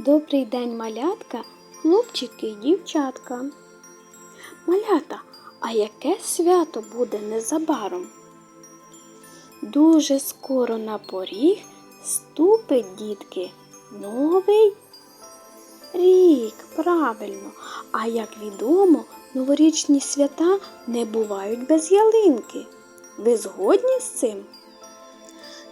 Добрий день, малятка, хлопчики і дівчатка. Малята, а яке свято буде незабаром? Дуже скоро на поріг ступить, дітки, новий рік, правильно. А як відомо, новорічні свята не бувають без ялинки. Ви згодні з цим?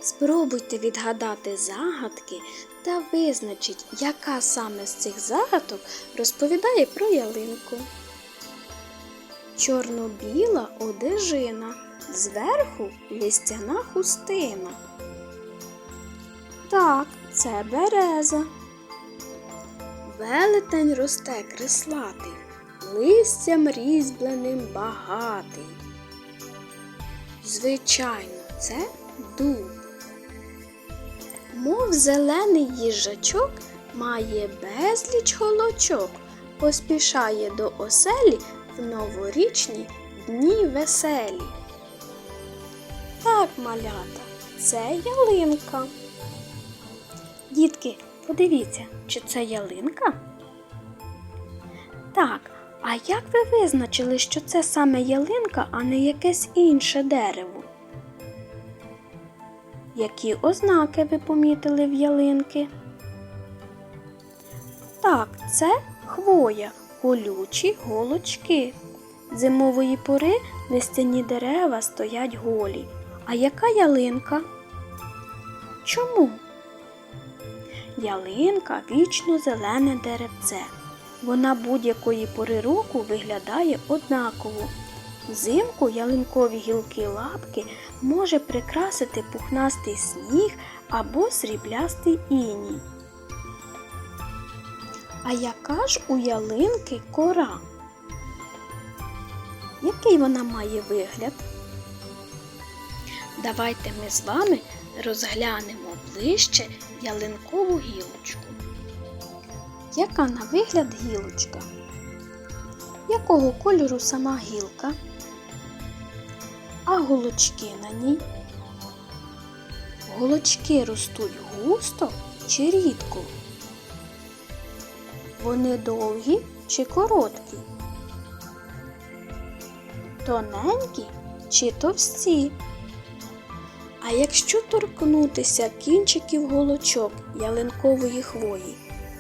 Спробуйте відгадати загадки та визначіть, яка саме з цих загадок розповідає про ялинку. Чорно-біла одежина, зверху листяна хустина. Так, це береза. Велетень росте креслатий, листям різьбленим багатий. Звичайно, це дуб. Мов зелений їжачок має безліч голочок, поспішає до оселі в новорічні дні веселі. Так, малята, це ялинка. Дітки, подивіться, чи це ялинка? Так, а як ви визначили, що це саме ялинка, а не якесь інше дерево? Які ознаки ви помітили в ялинки? Так, це хвоя, колючі голочки. Зимової пори листяні дерева стоять голі. А яка ялинка? Чому? Ялинка вічно зелене деревце. Вона будь-якої пори року виглядає однаково. Взимку ялинкові гілки лапки може прикрасити пухнастий сніг або сріблястий іній. А яка ж у ялинки кора? Який вона має вигляд? Давайте ми з вами розглянемо ближче ялинкову гілочку. Яка на вигляд гілочка? Якого кольору сама гілка? А голочки на ній? Голочки ростуть густо чи рідко? Вони довгі чи короткі? Тоненькі чи товсті? А якщо торкнутися кінчиків голочок ялинкової хвої,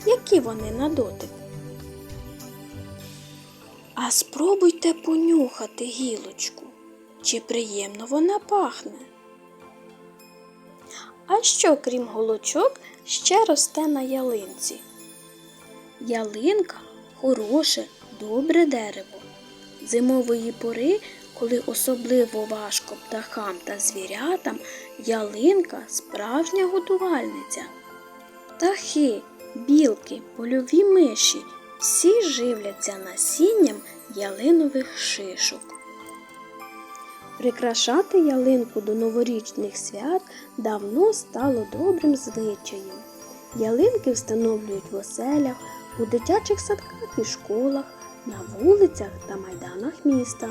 які вони на дотик? А спробуйте понюхати гілочку, чи приємно вона пахне. А що, крім голочок, ще росте на ялинці? Ялинка хороше, добре дерево. Зимової пори, коли особливо важко птахам та звірятам, ялинка справжня годувальниця. Птахи, білки, польові миші всі живляться насінням ялинових шишок. Прикрашати ялинку до новорічних свят давно стало добрим звичаєм. Ялинки встановлюють в оселях, у дитячих садках і школах, на вулицях та майданах міста.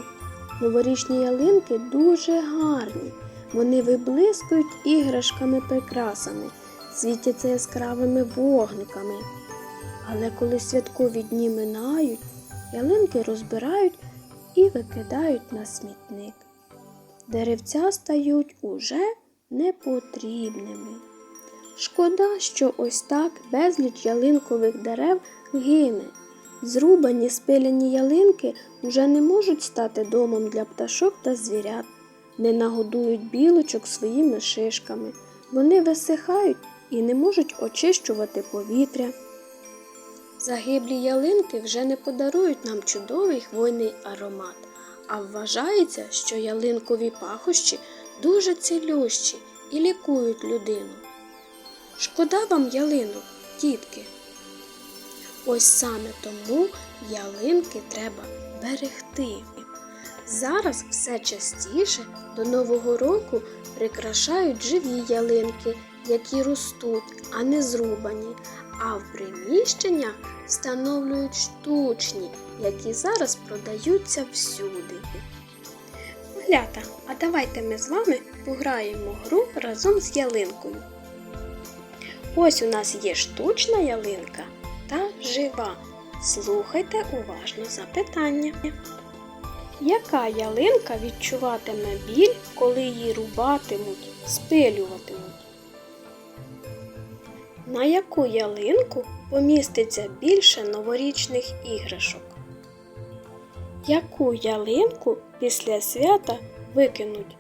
Новорічні ялинки дуже гарні. Вони виблискують іграшками прикрасами, світяться яскравими вогниками. Але коли святкові дні минають, ялинки розбирають і викидають на смітник. Деревця стають уже непотрібними. Шкода, що ось так безліч ялинкових дерев гине. Зрубані спиляні ялинки вже не можуть стати домом для пташок та звірят, не нагодують білочок своїми шишками. Вони висихають і не можуть очищувати повітря. Загиблі ялинки вже не подарують нам чудовий хвойний аромат, а вважається, що ялинкові пахощі дуже цілющі і лікують людину. Шкода вам ялинок, дітки. Ось саме тому ялинки треба берегти. Зараз все частіше до Нового року прикрашають живі ялинки, які ростуть, а не зрубані, а в приміщеннях встановлюють штучні, які зараз продаються всюди. Малята, а давайте ми з вами пограємо гру разом з ялинкою. Ось у нас є штучна ялинка та жива. Слухайте уважно запитання. Яка ялинка відчуватиме біль, коли її рубатимуть, спилюватимуть? На яку ялинку поміститься більше новорічних іграшок? Яку ялинку після свята викинуть?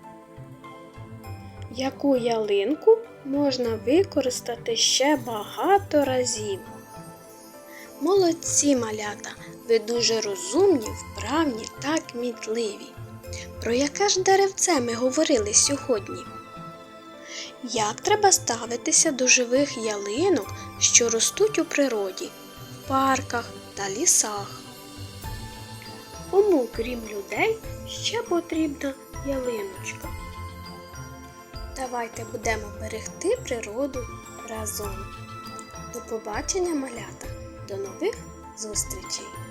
Яку ялинку можна використати ще багато разів? Молодці малята, ви дуже розумні, вправні та кмітливі. Про яке ж деревце ми говорили сьогодні? Як треба ставитися до живих ялинок, що ростуть у природі, в парках та лісах? Кому, крім людей, ще потрібна ялиночка? Давайте будемо берегти природу разом. До побачення, малята! До нових зустрічей!